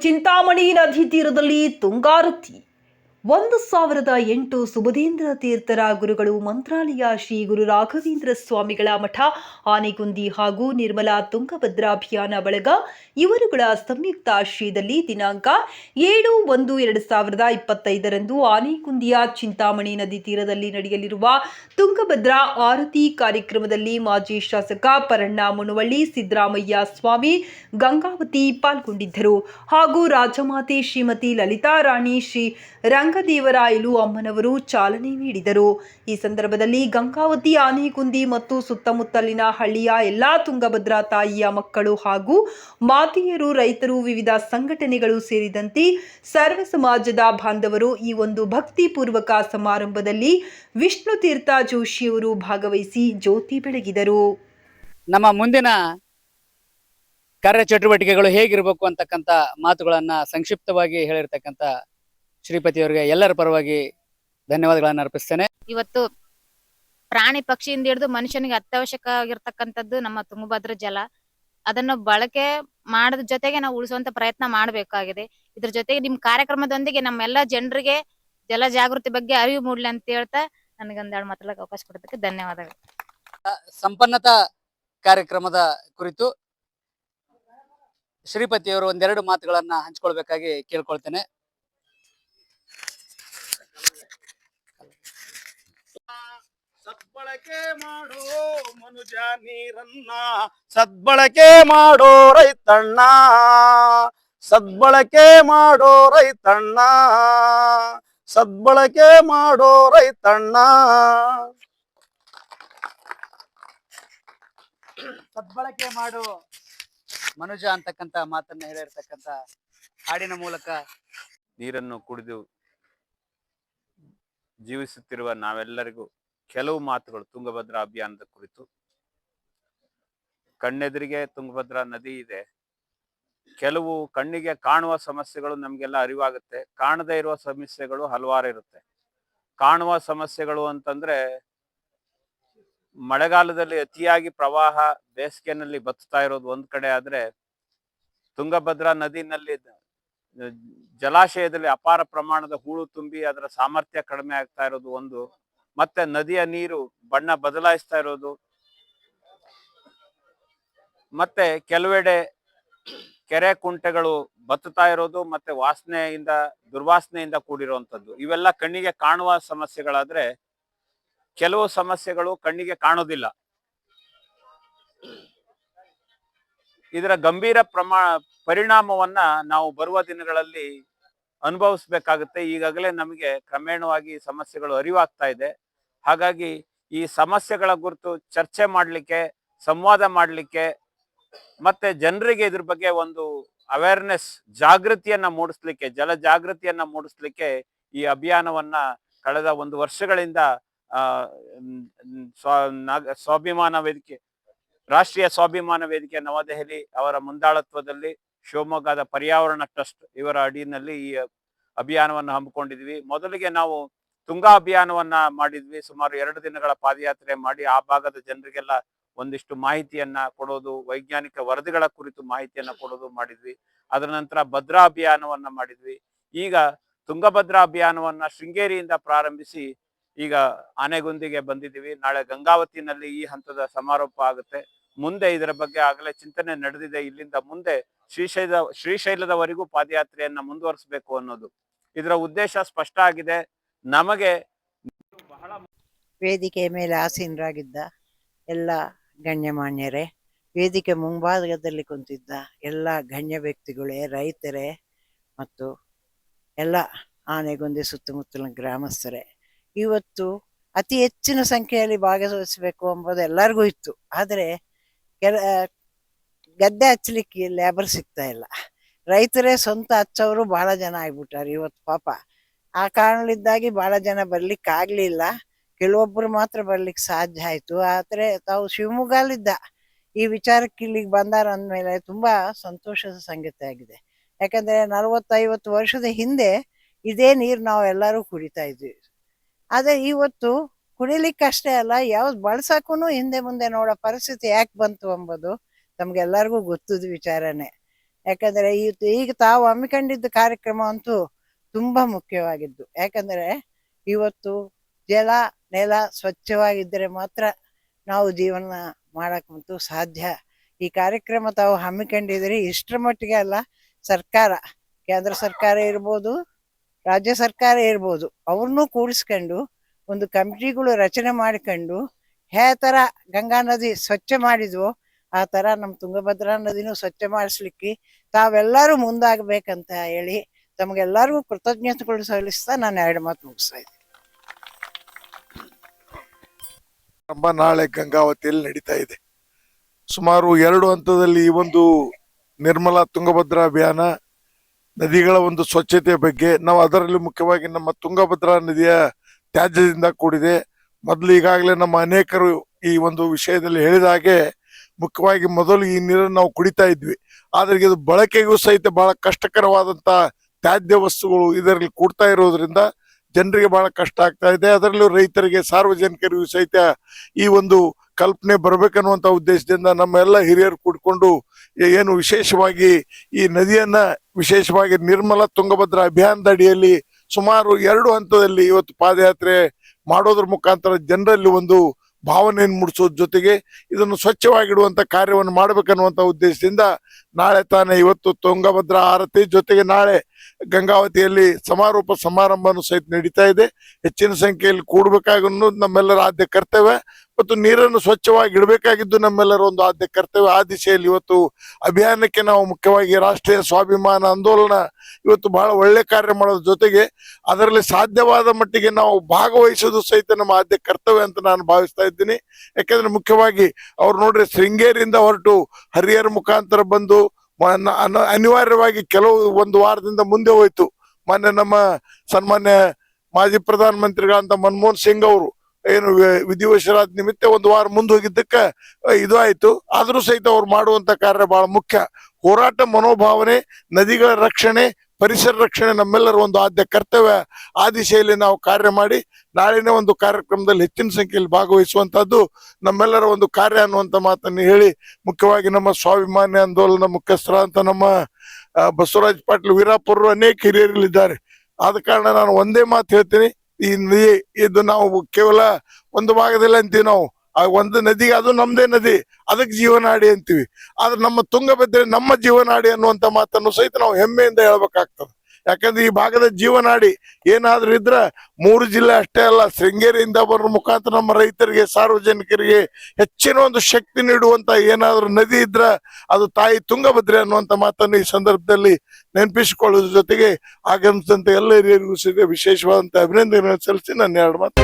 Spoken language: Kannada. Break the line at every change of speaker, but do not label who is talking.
ಚಿಂತಾಮಣಿ ನದಿ ತೀರದಲ್ಲಿ ತುಂಗಾರತಿ ಒಂದು ಸಾವಿರದ ಎಂಟು ಸುಬುಧೇಂದ್ರ ತೀರ್ಥರ ಗುರುಗಳು ಮಂತ್ರಾಲಯ ಶ್ರೀ ಗುರು ರಾಘವೇಂದ್ರ ಸ್ವಾಮಿಗಳ ಮಠ, ಆನೆಗುಂದಿ ಹಾಗೂ ನಿರ್ಮಲಾ ತುಂಗಭದ್ರಾ ಅಭಿಯಾನ ಬಳಗ ಇವರುಗಳ ಸಂಯುಕ್ತ ಆಶ್ರಯದಲ್ಲಿ ದಿನಾಂಕ ಏಳು ಒಂದು ಎರಡು ಸಾವಿರದ ಇಪ್ಪತ್ತೈದರಂದು ಆನೆಗುಂದಿಯ ಚಿಂತಾಮಣಿ ನದಿ ತೀರದಲ್ಲಿ ನಡೆಯಲಿರುವ ತುಂಗಭದ್ರಾ ಆರತಿ ಕಾರ್ಯಕ್ರಮದಲ್ಲಿ ಮಾಜಿ ಶಾಸಕ ಪರಣ್ಣ ಮುನವಳ್ಳಿ, ಸಿದ್ದರಾಮಯ್ಯ ಸ್ವಾಮಿ, ಗಂಗಾವತಿ ಪಾಲ್ಗೊಂಡಿದ್ದರು. ಹಾಗೂ ರಾಜಮಾತೆ ಶ್ರೀಮತಿ ಲಲಿತಾ ರಾಣಿ ಶ್ರೀ ರಂಗದೇವರಾಯಲು ಅಮ್ಮನವರು ಚಾಲನೆ ನೀಡಿದರು. ಈ ಸಂದರ್ಭದಲ್ಲಿ ಗಂಗಾವತಿ, ಆನೆಗುಂದಿ ಮತ್ತು ಸುತ್ತಮುತ್ತಲಿನ ಹಳ್ಳಿಯ ಎಲ್ಲಾ ತುಂಗಭದ್ರಾ ತಾಯಿಯ ಮಕ್ಕಳು ಹಾಗೂ ಮಾತೆಯರು, ರೈತರು ವಿವಿಧ ಸಂಘಟನೆಗಳು ಸೇರಿದಂತೆ ಸರ್ವ ಸಮಾಜದ ಬಾಂಧವರು ಈ ಒಂದು ಭಕ್ತಿಪೂರ್ವಕ ಸಮಾರಂಭದಲ್ಲಿ ವಿಷ್ಣು ತೀರ್ಥ ಜೋಶಿಯವರು ಭಾಗವಹಿಸಿ ಜ್ಯೋತಿ ಬೆಳಗಿದರು.
ನಮ್ಮ ಮುಂದಿನ ಕಾರ್ಯಚಟುವಟಿಕೆಗಳು ಹೇಗಿರಬೇಕು ಅಂತಕ್ಕಂಥ ಮಾತುಗಳನ್ನ ಸಂಕ್ಷಿಪ್ತವಾಗಿ ಹೇಳಿರ್ತಕ್ಕಂಥ ಶ್ರೀಪತಿಯವರಿಗೆ ಎಲ್ಲರ ಪರವಾಗಿ ಧನ್ಯವಾದಗಳನ್ನು ಅರ್ಪಿಸ್ತೇನೆ.
ಇವತ್ತು ಪ್ರಾಣಿ ಪಕ್ಷಿಯಿಂದ ಹಿಡಿದು ಮನುಷ್ಯನಿಗೆ ಅತ್ಯವಶ್ಯಕ ಆಗಿರ್ತಕ್ಕಂಥದ್ದು ನಮ್ಮ ತುಂಗಭದ್ರ ಜಲ. ಅದನ್ನು ಬಳಕೆ ಮಾಡದ ಜೊತೆಗೆ ನಾವು ಉಳಿಸುವಂತ ಪ್ರಯತ್ನ ಮಾಡಬೇಕಾಗಿದೆ. ಇದ್ರ ಜೊತೆಗೆ ನಿಮ್ ಕಾರ್ಯಕ್ರಮದೊಂದಿಗೆ ನಮ್ಮೆಲ್ಲ ಜನರಿಗೆ ಜಲ ಜಾಗೃತಿ ಬಗ್ಗೆ ಅರಿವು ಮೂಡ್ಲಿ ಅಂತ ಹೇಳ್ತಾ ನನಗೊಂದೆರಡು ಮಾತಾಡಕ್ಕೆ ಅವಕಾಶ ಕೊಡೋದಕ್ಕೆ ಧನ್ಯವಾದಗಳು.
ಸಂಪನ್ನತ ಕಾರ್ಯಕ್ರಮದ ಕುರಿತು ಶ್ರೀಪತಿಯವರು ಒಂದೆರಡು ಮಾತುಗಳನ್ನ ಹಂಚ್ಕೊಳ್ಬೇಕಾಗಿ ಕೇಳ್ಕೊಳ್ತೇನೆ.
ಸದ್ಬಳಕೆ ಮಾಡೋ ಮನುಜ ನೀರನ್ನ, ಸದ್ಬಳಕೆ ಮಾಡೋ ರೈತಣ್ಣ. ಸದ್ಬಳಕೆ ಮಾಡೋ ರೈತಣ್ಣ. ಸದ್ಬಳಕೆ ಮಾಡೋ ರೈತಣ್ಣ.
ಸದ್ಬಳಕೆ ಮಾಡು ಮನುಜ ಅಂತಕ್ಕಂತ ಮಾತನ್ನ ಹೇಳಿರ್ತಕ್ಕಂತ ಹಾಡಿನ ಮೂಲಕ
ನೀರನ್ನು ಕುಡಿದು ಜೀವಿಸುತ್ತಿರುವ ನಾವೆಲ್ಲರಿಗೂ ಕೆಲವು ಮಾತುಗಳು ತುಂಗಭದ್ರಾ ಅಭಿಯಾನದ ಕುರಿತು. ಕಣ್ಣೆದುರಿಗೆ ತುಂಗಭದ್ರಾ ನದಿ ಇದೆ. ಕೆಲವು ಕಣ್ಣಿಗೆ ಕಾಣುವ ಸಮಸ್ಯೆಗಳು ನಮಗೆಲ್ಲ ಅರಿವಾಗುತ್ತೆ. ಕಾಣದೇ ಇರುವ ಸಮಸ್ಯೆಗಳು ಹಲವಾರು ಇರುತ್ತೆ. ಕಾಣುವ ಸಮಸ್ಯೆಗಳು ಅಂತಂದ್ರೆ, ಮಳೆಗಾಲದಲ್ಲಿ ಅತಿಯಾಗಿ ಪ್ರವಾಹ ಬೇಸಿಗೆನಲ್ಲಿ ಬತ್ತಾ ಇರೋದು ಒಂದ್ ಕಡೆ ಆದ್ರೆ, ತುಂಗಭದ್ರಾ ನದಿನಲ್ಲಿ ಜಲಾಶಯದಲ್ಲಿ ಅಪಾರ ಪ್ರಮಾಣದ ಹೂಳು ತುಂಬಿ ಅದರ ಸಾಮರ್ಥ್ಯ ಕಡಿಮೆ ಆಗ್ತಾ ಇರೋದು ಒಂದು ಮತ್ತೆ ನದಿಯ ನೀರು ಬಣ್ಣ ಬದಲಾಯಿಸ್ತಾ ಇರೋದು. ಮತ್ತೆ ಕೆಲವೆಡೆ ಕೆರೆ ಕುಂಟೆಗಳು ಬತ್ತುತ್ತಾ ಇರೋದು ಮತ್ತೆ ವಾಸನೆಯಿಂದ, ದುರ್ವಾಸನೆಯಿಂದ ಕೂಡಿರುವಂಥದ್ದು. ಇವೆಲ್ಲ ಕಣ್ಣಿಗೆ ಕಾಣುವ ಸಮಸ್ಯೆಗಳಾದ್ರೆ ಕೆಲವು ಸಮಸ್ಯೆಗಳು ಕಣ್ಣಿಗೆ ಕಾಣೋದಿಲ್ಲ. ಇದರ ಗಂಭೀರ ಪ್ರಮಾ, ಪರಿಣಾಮವನ್ನ ನಾವು ಬರುವ ದಿನಗಳಲ್ಲಿ ಅನುಭವಿಸ್ಬೇಕಾಗುತ್ತೆ. ಈಗಾಗಲೇ ನಮಗೆ ಕ್ರಮೇಣವಾಗಿ ಸಮಸ್ಯೆಗಳು ಅರಿವಾಗ್ತಾ ಇದೆ. ಹಾಗಾಗಿ ಈ ಸಮಸ್ಯೆಗಳ ಕುರಿತು ಚರ್ಚೆ ಮಾಡಲಿಕ್ಕೆ, ಸಂವಾದ ಮಾಡಲಿಕ್ಕೆ ಮತ್ತೆ ಜನರಿಗೆ ಇದ್ರ ಬಗ್ಗೆ ಒಂದು ಅವೇರ್ನೆಸ್ ಜಾಗೃತಿಯನ್ನ ಮೂಡಿಸ್ಲಿಕ್ಕೆ, ಜಲ ಜಾಗೃತಿಯನ್ನ ಮೂಡಿಸ್ಲಿಕ್ಕೆ ಈ ಅಭಿಯಾನವನ್ನ ಕಳೆದ ಒಂದು ವರ್ಷಗಳಿಂದ ಸ್ವಾಭಿಮಾನ ವೇದಿಕೆ, ರಾಷ್ಟ್ರೀಯ ಸ್ವಾಭಿಮಾನ ವೇದಿಕೆ ನವದೆಹಲಿ ಅವರ ಮುಂದಾಳತ್ವದಲ್ಲಿ ಶಿವಮೊಗ್ಗದ ಪರ್ಯಾವರಣ ಟ್ರಸ್ಟ್ ಇವರ ಅಡಿಯಲ್ಲಿ ಈ ಅಭಿಯಾನವನ್ನು ಹಮ್ಮಿಕೊಂಡಿದ್ವಿ ಮೊದಲಿಗೆ ನಾವು ತುಂಗಾ ಅಭಿಯಾನವನ್ನ ಮಾಡಿದ್ವಿ. ಸುಮಾರು ಎರಡು ದಿನಗಳ ಪಾದಯಾತ್ರೆ ಮಾಡಿ ಆ ಭಾಗದ ಜನರಿಗೆಲ್ಲ ಒಂದಿಷ್ಟು ಮಾಹಿತಿಯನ್ನ ಕೊಡೋದು, ವೈಜ್ಞಾನಿಕ ವರದಿಗಳ ಕುರಿತು ಮಾಹಿತಿಯನ್ನ ಕೊಡೋದು ಮಾಡಿದ್ವಿ. ಅದರ ನಂತರ ಭದ್ರಾ ಅಭಿಯಾನವನ್ನ ಮಾಡಿದ್ವಿ. ಈಗ ತುಂಗಭದ್ರಾ ಅಭಿಯಾನವನ್ನ ಶೃಂಗೇರಿಯಿಂದ ಪ್ರಾರಂಭಿಸಿ ಈಗ ಆನೆಗುಂದಿಗೆ ಬಂದಿದ್ದೀವಿ. ನಾಳೆ ಗಂಗಾವತಿನಲ್ಲಿ ಈ ಹಂತದ ಸಮಾರೋಪ ಆಗುತ್ತೆ. ಮುಂದೆ ಇದರ ಬಗ್ಗೆ ಆಗಲೇ ಚಿಂತನೆ ನಡೆದಿದೆ. ಇಲ್ಲಿಂದ ಮುಂದೆ ಶ್ರೀಶೈಲ, ಶ್ರೀಶೈಲದವರೆಗೂ ಪಾದಯಾತ್ರೆಯನ್ನ ಮುಂದುವರಿಸಬೇಕು ಅನ್ನೋದು. ಇದರ ಉದ್ದೇಶ ಸ್ಪಷ್ಟ ಆಗಿದೆ. ನಮಗೆ
ವೇದಿಕೆಯ ಮೇಲೆ ಆಸೀನರಾಗಿದ್ದ ಎಲ್ಲ ಗಣ್ಯಮಾನ್ಯರೇ, ವೇದಿಕೆ ಮುಂಭಾಗದಲ್ಲಿ ಕುಂತಿದ್ದ ಎಲ್ಲ ಗಣ್ಯ ವ್ಯಕ್ತಿಗಳೇ, ರೈತರೇ ಮತ್ತು ಎಲ್ಲ ಆನೆಗೊಂದಿ ಸುತ್ತಮುತ್ತಲಿನ ಗ್ರಾಮಸ್ಥರೇ, ಇವತ್ತು ಅತಿ ಹೆಚ್ಚಿನ ಸಂಖ್ಯೆಯಲ್ಲಿ ಭಾಗವಹಿಸಬೇಕು ಎಂಬುದು ಎಲ್ಲರಿಗೂ ಇತ್ತು. ಆದರೆ ಕೆಲ ಗದ್ದೆ ಹಚ್ಚಲಿಕ್ಕೆ ಲೇಬರ್ ಸಿಗ್ತಾ ಇಲ್ಲ. ರೈತರೇ ಸ್ವಂತ ಹಚ್ಚೋರು ಬಹಳ ಜನ ಆಗ್ಬಿಟ್ಟಾರೆ. ಇವತ್ತು ಪಾಪ ಆ ಕಾರಣದಿಂದಾಗಿ ಬಹಳ ಜನ ಬರ್ಲಿಕ್ಕೆ ಆಗ್ಲಿಲ್ಲ. ಕೆಲವೊಬ್ಬರು ಮಾತ್ರ ಬರ್ಲಿಕ್ಕೆ ಸಾಧ್ಯ ಆಯ್ತು. ಆದ್ರೆ ತಾವು ಶಿವಮೊಗ್ಗಲಿದ್ದ ಈ ವಿಚಾರಕ್ಕೆ ಇಲ್ಲಿಗೆ ಬಂದಾರ ಅಂದ್ಮೇಲೆ ತುಂಬಾ ಸಂತೋಷದ ಸಂಗತಿ ಆಗಿದೆ. ಯಾಕಂದ್ರೆ ನಲವತ್ತೈವತ್ತು ವರ್ಷದ ಹಿಂದೆ ಇದೇ ನೀರು ನಾವು ಎಲ್ಲರೂ ಕುಡಿತಾ ಇದ್ವಿ. ಆದ್ರೆ ಇವತ್ತು ಕುಡಿಲಿಕ್ಕೆ ಅಷ್ಟೇ ಅಲ್ಲ, ಯಾವ್ದು ಬಳಸಕ್ಕೂ ಹಿಂದೆ ಮುಂದೆ ನೋಡೋ ಪರಿಸ್ಥಿತಿ ಯಾಕೆ ಬಂತು ಎಂಬುದು ತಮ್ಗೆಲ್ಲರಿಗೂ ಗೊತ್ತದ ವಿಚಾರನೇ. ಯಾಕಂದ್ರೆ ಈಗ ತಾವು ಹಮ್ಮಿಕೊಂಡಿದ್ದ ಕಾರ್ಯಕ್ರಮ ಅಂತೂ ತುಂಬಾ ಮುಖ್ಯವಾಗಿದ್ದು. ಯಾಕಂದ್ರೆ ಇವತ್ತು ಜಲ, ನೆಲ ಸ್ವಚ್ಛವಾಗಿದ್ದರೆ ಮಾತ್ರ ನಾವು ಜೀವನ ಮಾಡಕ್ಕಂತೂ ಸಾಧ್ಯ. ಈ ಕಾರ್ಯಕ್ರಮ ತಾವು ಹಮ್ಮಿಕೊಂಡಿದ್ದೀರಿ, ಇಷ್ಟರ ಮಟ್ಟಿಗೆ ಅಲ್ಲ, ಸರ್ಕಾರ, ಕೇಂದ್ರ ಸರ್ಕಾರ ಇರ್ಬೋದು, ರಾಜ್ಯ ಸರ್ಕಾರ ಇರ್ಬೋದು, ಅವ್ರನ್ನೂ ಕೂಡಿಸ್ಕೊಂಡು ಒಂದು ಕಮಿಟಿಗಳು ರಚನೆ ಮಾಡಿಕೊಂಡು ಯಾವ ಥರ ಗಂಗಾ ನದಿ ಸ್ವಚ್ಛ ಮಾಡಿದ್ವೋ, ಆ ಥರ ನಮ್ಮ ತುಂಗಭದ್ರಾ ನದಿನೂ ಸ್ವಚ್ಛ ಮಾಡಿಸ್ಲಿಕ್ಕೆ ತಾವೆಲ್ಲರೂ ಮುಂದಾಗಬೇಕಂತ ಹೇಳಿ ತಮಗೆಲ್ಲರಿಗೂ ಕೃತಜ್ಞತೆಗಳು ಸಲ್ಲಿಸ್ತಾ ನಾನು ಎರಡು ಮಾತು ಮುಗಿಸ್ತಾ ಇದ್ದೀನಿ.
ನಮ್ಮ ನಾಳೆ ಗಂಗಾವತಿಯಲ್ಲಿ ನಡೀತಾ ಇದೆ. ಸುಮಾರು ಎರಡು ಹಂತದಲ್ಲಿ ಈ ಒಂದು ನಿರ್ಮಲಾ ತುಂಗಭದ್ರಾ ಅಭಿಯಾನ, ನದಿಗಳ ಒಂದು ಸ್ವಚ್ಛತೆಯ ಬಗ್ಗೆ, ನಾವು ಅದರಲ್ಲಿ ಮುಖ್ಯವಾಗಿ ನಮ್ಮ ತುಂಗಭದ್ರಾ ನದಿಯ ತ್ಯಾಜ್ಯದಿಂದ ಕೂಡಿದೆ. ಮೊದಲು ಈಗಾಗಲೇ ನಮ್ಮ ಅನೇಕರು ಈ ಒಂದು ವಿಷಯದಲ್ಲಿ ಹೇಳಿದ ಹಾಗೆ ಮುಖ್ಯವಾಗಿ ಮೊದಲು ಈ ನೀರನ್ನು ನಾವು ಕುಡಿತಾ ಇದ್ವಿ. ಆದ್ರೆ ಇದು ಬಳಕೆಗೂ ಸಹಿತ ಬಹಳ ಕಷ್ಟಕರವಾದಂತ ತ್ಯಾಜ್ಯ ವಸ್ತುಗಳು ಇದರಲ್ಲಿ ಕೂಡ್ತಾ ಇರೋದ್ರಿಂದ ಜನರಿಗೆ ಬಹಳ ಕಷ್ಟ ಆಗ್ತಾ ಇದೆ. ಅದರಲ್ಲೂ ರೈತರಿಗೆ, ಸಾರ್ವಜನಿಕರಿಗೂ ಸಹಿತ ಈ ಒಂದು ಕಲ್ಪನೆ ಬರಬೇಕನ್ನುವಂಥ ಉದ್ದೇಶದಿಂದ ನಮ್ಮ ಎಲ್ಲ ಹಿರಿಯರು ಕೂಡಿಕೊಂಡು ಏನು ವಿಶೇಷವಾಗಿ ಈ ನದಿಯನ್ನ ವಿಶೇಷವಾಗಿ ನಿರ್ಮಲ ತುಂಗಭದ್ರಾ ಅಭಿಯಾನದ ಅಡಿಯಲ್ಲಿ ಸುಮಾರು ಎರಡು ಹಂತದಲ್ಲಿ ಇವತ್ತು ಪಾದಯಾತ್ರೆ ಮಾಡೋದ್ರ ಮುಖಾಂತರ ಜನರಲ್ಲಿ ಒಂದು ಭಾವನೆಯನ್ನು ಮೂಡಿಸೋದ್ರ ಜೊತೆಗೆ ಇದನ್ನು ಸ್ವಚ್ಛವಾಗಿಡುವಂತ ಕಾರ್ಯವನ್ನು ಮಾಡಬೇಕನ್ನುವಂಥ ಉದ್ದೇಶದಿಂದ ನಾಳೆ ತಾನೇ ಇವತ್ತು ತುಂಗಭದ್ರಾ ಆರತಿ ಜೊತೆಗೆ ನಾಳೆ ಗಂಗಾವತಿಯಲ್ಲಿ ಸಮಾರೋಪ ಸಮಾರಂಭನು ಸಹಿತ ನಡೀತಾ ಇದೆ. ಹೆಚ್ಚಿನ ಸಂಖ್ಯೆಯಲ್ಲಿ ಕೂಡಬೇಕಾಗ ನಮ್ಮೆಲ್ಲರ ಆದ್ಯ ಕರ್ತವ್ಯ. ಮತ್ತು ನೀರನ್ನು ಸ್ವಚ್ಛವಾಗಿ ಇಡಬೇಕಾಗಿದ್ದು ನಮ್ಮೆಲ್ಲರ ಒಂದು ಆದ್ಯ ಕರ್ತವ್ಯ. ಆ ದಿಶೆಯಲ್ಲಿ ಇವತ್ತು ಅಭಿಯಾನಕ್ಕೆ ನಾವು ಮುಖ್ಯವಾಗಿ ರಾಷ್ಟ್ರೀಯ ಸ್ವಾಭಿಮಾನ ಆಂದೋಲನ ಇವತ್ತು ಬಹಳ ಒಳ್ಳೆ ಕಾರ್ಯ ಮಾಡೋದ್ರ ಜೊತೆಗೆ ಅದರಲ್ಲಿ ಸಾಧ್ಯವಾದ ಮಟ್ಟಿಗೆ ನಾವು ಭಾಗವಹಿಸೋದು ಸಹಿತ ನಮ್ಮ ಆದ್ಯ ಕರ್ತವ್ಯ ಅಂತ ನಾನು ಭಾವಿಸ್ತಾ ಇದ್ದೀನಿ. ಯಾಕಂದ್ರೆ ಮುಖ್ಯವಾಗಿ ಅವ್ರು ನೋಡ್ರಿ ಶೃಂಗೇರಿಯಿಂದ ಹೊರಟು ಹರಿಹರ ಮುಖಾಂತರ ಬಂದು ಅನಿವಾರ್ಯವಾಗಿ ಕೆಲವು ಒಂದು ವಾರದಿಂದ ಮುಂದೆ ಹೋಯ್ತು. ಮೊನ್ನೆ ನಮ್ಮ ಸನ್ಮಾನ್ಯ ಮಾಜಿ ಪ್ರಧಾನ ಮಂತ್ರಿಗಳಂತ ಮನಮೋಹನ್ ಸಿಂಗ್ ಅವರು. ಏನು ವಿಧಿವಶರಾದ ನಿಮಿತ್ತ ಒಂದು ವಾರ ಮುಂದೆ ಹೋಗಿದ್ದಕ್ಕ ಇದು ಆಯ್ತು. ಆದ್ರೂ ಸಹಿತ ಅವ್ರು ಮಾಡುವಂತ ಕಾರ್ಯ ಬಹಳ ಮುಖ್ಯ. ಹೋರಾಟ ಮನೋಭಾವನೆ, ನದಿಗಳ ರಕ್ಷಣೆ, ಪರಿಸರ ರಕ್ಷಣೆ ನಮ್ಮೆಲ್ಲರ ಒಂದು ಆದ್ಯ ಕರ್ತವ್ಯ. ಆ ದಿಶೆಯಲ್ಲಿ ನಾವು ಕಾರ್ಯ ಮಾಡಿ, ನಾಳಿನ ಒಂದು ಕಾರ್ಯಕ್ರಮದಲ್ಲಿ ಹೆಚ್ಚಿನ ಸಂಖ್ಯೆಯಲ್ಲಿ ಭಾಗವಹಿಸುವಂತಹದ್ದು ನಮ್ಮೆಲ್ಲರ ಒಂದು ಕಾರ್ಯ ಅನ್ನುವಂತ ಮಾತನ್ನು ಹೇಳಿ, ಮುಖ್ಯವಾಗಿ ನಮ್ಮ ಸ್ವಾಭಿಮಾನಿ ಆಂದೋಲನ ಮುಖ್ಯಸ್ಥರಾದಂತ ನಮ್ಮ ಬಸವರಾಜ್ ಪಾಟೀಲ್ ವೀರಾಪುರರು ಅನೇಕ ಹಿರಿಯರಲ್ಲಿದ್ದಾರೆ ಆದ ಕಾರಣ ನಾನು ಒಂದೇ ಮಾತು ಹೇಳ್ತೀನಿ. ಈ ನದಿ ಇದು ನಾವು ಕೇವಲ ಒಂದು ಭಾಗದಲ್ಲಿ ಅಂತೀವಿ ನಾವು. ಆ ಒಂದು ನದಿಗೆ ಅದು ನಮ್ದೇ ನದಿ, ಅದಕ್ಕೆ ಜೀವನಾಡಿ ಅಂತೀವಿ. ಆದ್ರೆ ನಮ್ಮ ತುಂಗಭದ್ರೆ ನಮ್ಮ ಜೀವನಾಡಿ ಅನ್ನುವಂತ ಮಾತನ್ನು ಸಹಿತ ನಾವು ಹೆಮ್ಮೆಯಿಂದ ಹೇಳ್ಬೇಕಾಗ್ತದೆ. ಯಾಕಂದ್ರೆ ಈ ಭಾಗದ ಜೀವನಾಡಿ ಏನಾದ್ರೂ ಇದ್ರ ಮೂರು ಜಿಲ್ಲೆ ಅಷ್ಟೇ ಅಲ್ಲ, ಶೃಂಗೇರಿಯಿಂದ ಬರೋ ಮುಖಾಂತರ ನಮ್ಮ ರೈತರಿಗೆ, ಸಾರ್ವಜನಿಕರಿಗೆ ಹೆಚ್ಚಿನ ಒಂದು ಶಕ್ತಿ ನೀಡುವಂತ ಏನಾದ್ರೂ ನದಿ ಇದ್ರ ಅದು ತಾಯಿ ತುಂಗಭದ್ರೆ ಅನ್ನುವಂತ ಮಾತನ್ನು ಈ ಸಂದರ್ಭದಲ್ಲಿ ನೆನಪಿಸಿಕೊಳ್ಳೋದ್ರ ಜೊತೆಗೆ ಆಗಮಿಸಿದಂತ ಎಲ್ಲ ಹಿರಿಯರಿಗೂ ಸಹಿತ ವಿಶೇಷವಾದಂತ ಅಭಿನಂದನೆ ಸಲ್ಲಿಸಿ ನನ್ನ ಎರಡು ಮಾತು.